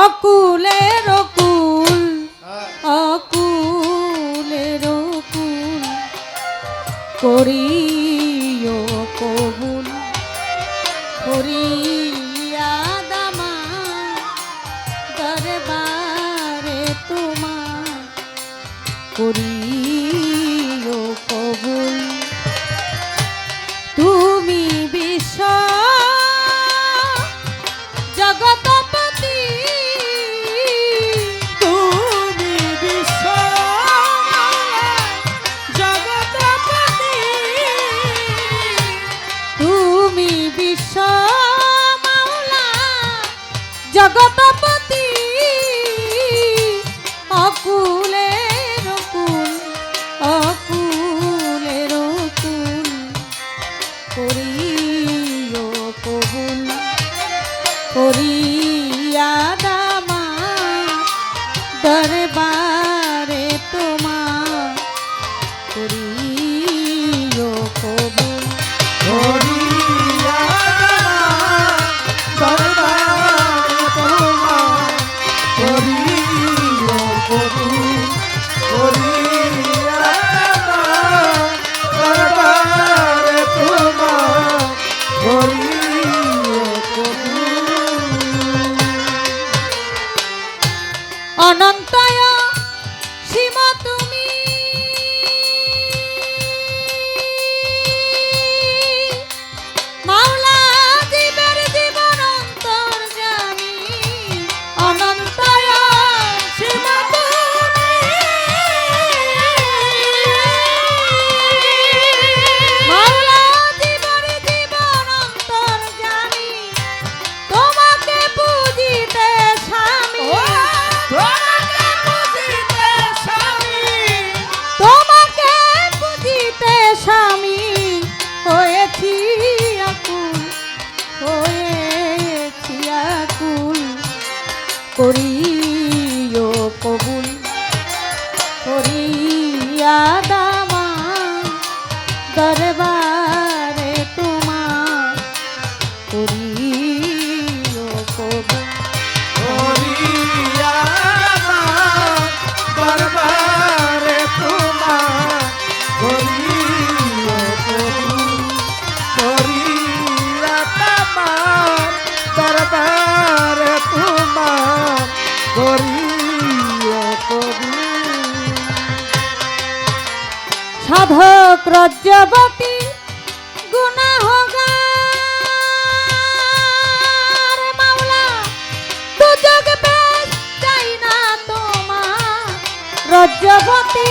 অকুলের অকুল হ্যাঁ। অকুলের অকুল করি অনন্তয় ক্রজবতী গুণা হোগা মাওলা তো জগ বেশ চাই রজবতী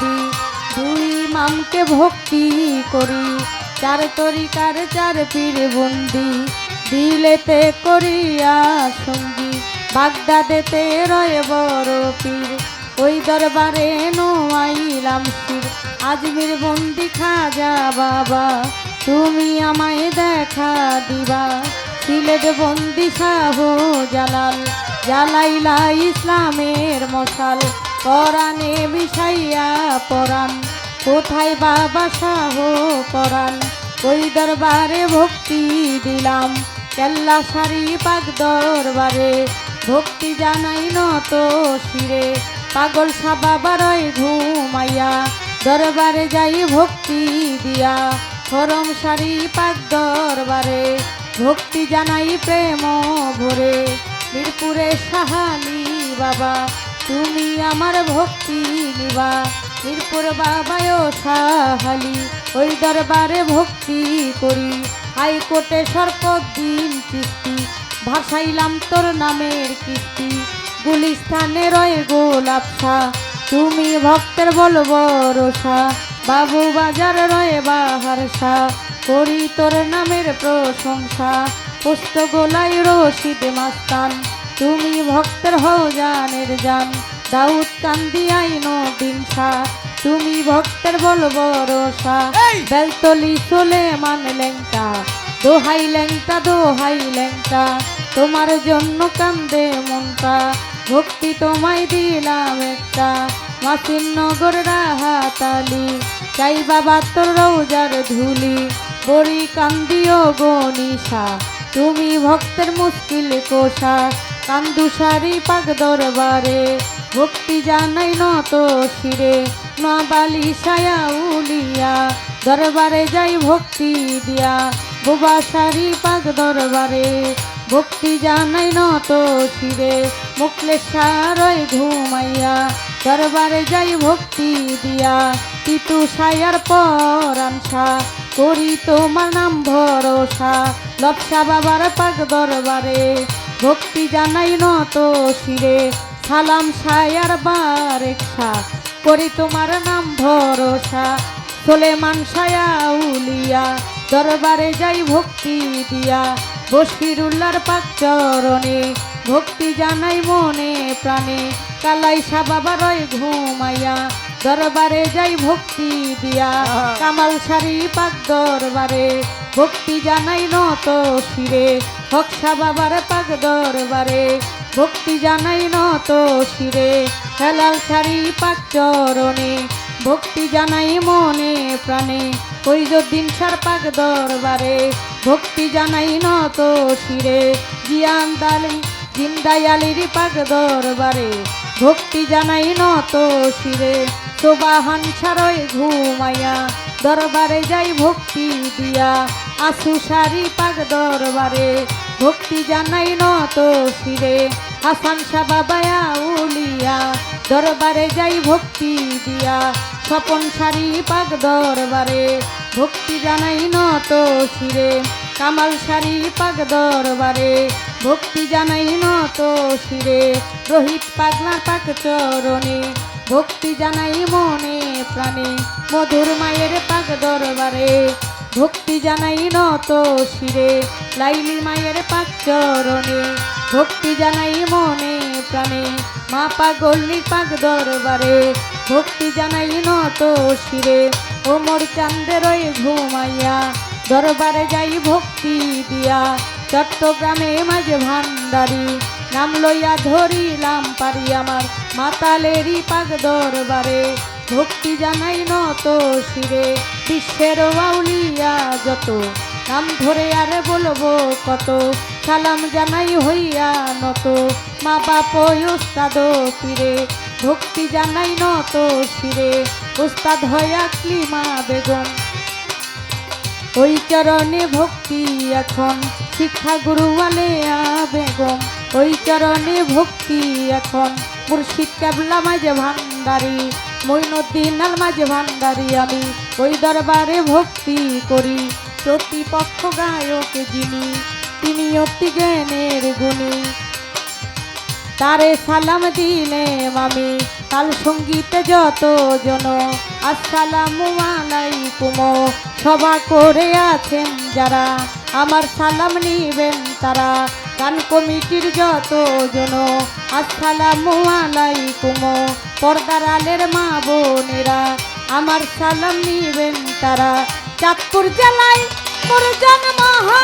দি দুই মামকে ভক্তি করি চার তরিকার চার পীর বন্দি, দিলেতে করিয়া সঙ্গী। বাগদাদেতে রয়ে বড় পীর, ওই দরবারে নোয়াইলাম শির। আজমির বন্দি খাজা বাবা, তুমি আমায় দেখা দিবা। সিলেট বন্দি শাহ জালাল, জালাইলা ইসলামের মশাল। পরাণে বিষাইয়া পরাণ। কোথায় বাবা শাহ পরাণ? ওই দরবারে ভক্তি দিলাম। কেল্লা সারি পাক দরবারে ভক্তি জানাই নত শিরে। পাগল সাবাবারই ঘুমাইয়া দরবারে যাই ভক্তি দিয়া। করম সারি পাক দরবারে ভক্তি জানাই প্রেম ভরে। মিরপুরে সাহালি বাবা তুমি আমার ভক্তি নিবা মিরপুর বাবায়ও সাহালি ওই দরবারে ভক্তি করি। হাইকোর্টে সর্বদিন কিস্তি ভাসাইলাম তোর নামের কিস্তি গুলিস্তানে রয়ে গোলাপসা তুমি ভক্তের বলব রোসা বাবু বাজার রয়ে বাহারসা করি তোর নামের প্রশংসা। পুস্ত গোলাই রশিদ মাস্তান তুমি ভক্তের হও জানের জান দাউদ কান্দি আইন দিনসা তুমি ভক্তের বলব রোসা এই! বেলতলি চলে মান লেংটা দোহাই লেংটা দোহাই লেংটা। তোমার জন্য কান্দে মনটা ভক্তি তোমায় দিলাম একটা। মাসিম নগর রাহাতালি চাই বাবা তোর রৌজার ধুলি। বড়ি কান্দিও গনিশা তুমি ভক্তের মুশকিল কোষা কান্দু সারি পাক দরবারে, ভক্তি জানাই নত শিরে। না বালি সায়া উলিয়া, দরবারে যাই ভক্তি দিয়া। বোবা সারি পাক দরবারে, ভক্তি জানাই নত শিরে। মুকলেশ্বরয় ঘুমাইয়া, দরবারে যাই ভক্তি দিয়া। তিতু সায়ার পরানসা করি তোমার নাম ভরসা। লপসা বাবার পাক দরবারে ভক্তি জানাই নত শিরে। সালাম সায়ার বারেকসা করি তোমার নাম ভরসা। সোলেমান সায়া উলিয়া দরবারে যাই ভক্তি দিয়া। বসিরুল্লার পাক চরণে ভক্তি জানাই মনে প্রাণে। কালাই বাবা রয় ঘুমাইয়া দরবারে যাই ভক্তি দিয়া। কামাল সারি পাক দরবারে ভক্তি জানাই নত শিরে হকসা বাবার পাক দরবারে। ভক্তি জানাই নত শিরে, হেলাল সারি পাক চরণে। ভক্তি জানাই মনে প্রাণে, কৈজদ্দিন সার পাক দরবারে। ভক্তি জানাই নত শিরে, জিয়ান দালি, জিন্দায়ালির পাক দরবারে। ভক্তি জানাই নত শিরে সোবাহান সারয় ঘুমাইয়া দরবারে যাই ভক্তি দিয়া। আসু সারি পাক দরবারে, ভক্তি জানাই নত শিরে। হাসান শাহ বাবায়া উলিয়া দরবারে যাই ভক্তি দিয়া। স্বপন সারি পাক দরবারে, ভক্তি জানাই নত শিরে। কামাল সারি পাক দরবারে, ভক্তি জানাই নত শিরে। রোহিত পাগলার পাক চরণে ভক্তি জানাই মনে প্রাণে, মধুর মায়ের পাক দরবারে। ভক্তি জানাই নত শিরে, লাইলি মায়ের পাক চরণে। ভক্তি জানাই মনে প্রাণে, মা পাগল্লির পাক দরবারে। ভক্তি জানাই নত শিরে ওমর চান্দের ঘুমাইয়া। দরবারে যাই ভক্তি দিয়া, চট্টগ্রামে মাঝে ভান্ডারি। নাম লইয়া ধরিলাম পারি আমার মাতালেরই পাক দরবারে, ভক্তি জানাই নত শিরে। বিশ্বের বাউলিয়া যত, নাম ধরে আরে বলব কত, সালাম জানাই হইয়া নত। মা বাপ উস্তাদ পীরে, ভক্তি জানাই নত শিরে। উস্তাদ হইয়া ক্লিমা বেগম। ওই চরণে ভক্তি এখন শিক্ষা গুরু আলেয়া বেগম। ওই চরণে ভক্তি এখন মাঝে ভান্ডারি মাঝে ভান্ডারি, আমি ওই দরবারে ভক্তি করি। প্রতিপক্ষ গায়ক যিনি, তিনি অতি জ্ঞানের তারে সালাম দিলেম আমি, তাল সঙ্গীতে যত জন। আসসালামু আলাইকুম, সভা করে আছেন যারা, আমার সালাম নিবেন তারা। গান কমিটির যত জন আলাইকুম পর্দার আলের মা বোনেরা, আমার সালাম নিবেন তারা। চাঁদপুর জেলায় মহা